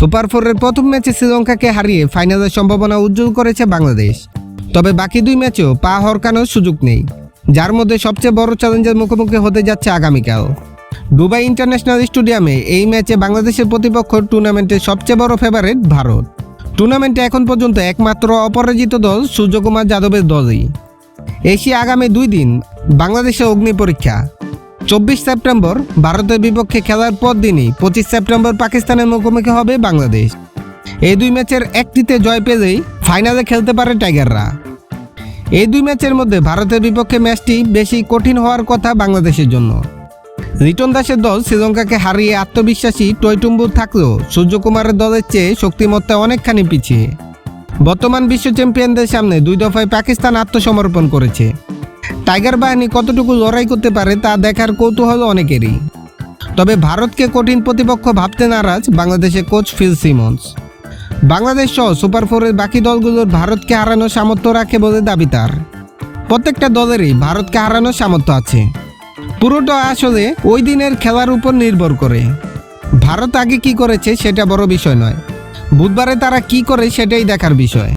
Super ফোরের প্রথম ম্যাচে শ্রীলঙ্কাকে হারিয়ে ফাইনালের সম্ভাবনা উজ্জ্বল করেছে বাংলাদেশ। তবে বাকি দুই ম্যাচেও পা হরকানোর সুযোগ নেই, যার মধ্যে সবচেয়ে বড় চ্যালেঞ্জের মুখোমুখি হতে যাচ্ছে আগামীকাল। দুবাই ইন্টারন্যাশনাল স্টেডিয়ামে এই ম্যাচে বাংলাদেশের প্রতিপক্ষ টুর্নামেন্টের সবচেয়ে বড় ফেভারিট ভারত। টুর্নামেন্টে এখন পর্যন্ত একমাত্র অপরাজিত দল সূর্যকুমার যাদবের দলই। এশিয়া আগামী দুই দিন বাংলাদেশের অগ্নি পরীক্ষা। চব্বিশ সেপ্টেম্বর ভারতের বিপক্ষে খেলার পর দিনই পঁচিশ সেপ্টেম্বর পাকিস্তানের মুখোমুখি হবে বাংলাদেশ। এই দুই ম্যাচের একটিতে জয় পেলেই ফাইনালে খেলতে পারে টাইগাররা। এই দুই ম্যাচের মধ্যে ভারতের বিপক্ষে ম্যাচটি বেশি কঠিন হওয়ার কথা বাংলাদেশের জন্য। রিটন দাসের দল শ্রীলঙ্কাকে হারিয়ে আত্মবিশ্বাসী টয়টুম্বুর থাকলেও সূর্যকুমারের দলের চেয়ে শক্তিমত্তা অনেকখানি পিছিয়ে। বর্তমান বিশ্ব চ্যাম্পিয়নদের সামনে দুই দফায় পাকিস্তান আত্মসমর্পণ করেছে। টাইগার বাহিনী কতটুকু লড়াই করতে পারে তা দেখার কৌতূহল অনেকেরই। তবে ভারতকে কঠিন প্রতিপক্ষ ভাবতে নারাজ বাংলাদেশের কোচ ফিল সিমন্স। বাংলাদেশ সহ সুপার ফোরের বাকি দলগুলোর ভারতকে হারানোর সামর্থ্য রাখে বলে দাবি তার। প্রত্যেকটা দলেরই ভারতকে হারানোর সামর্থ্য আছে। পুরোটা আসলে ওই দিনের খেলার উপর নির্ভর করে। ভারত আগে কি করেছে সেটা বড় বিষয় নয়। বুধবারে তারা কি করে সেটাই দেখার বিষয়।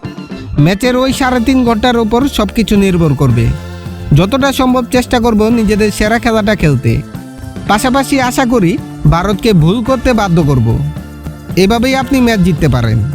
ম্যাচের ওই সাড়ে তিন ঘণ্টার ওপর সব কিছু নির্ভর করবে। যতটা সম্ভব চেষ্টা করব নিজেদের সেরা খেলাটা খেলতে। পাশাপাশি আশা করি ভারতকে ভুল করতে বাধ্য করব। এভাবেই আপনি ম্যাচ জিততে পারেন।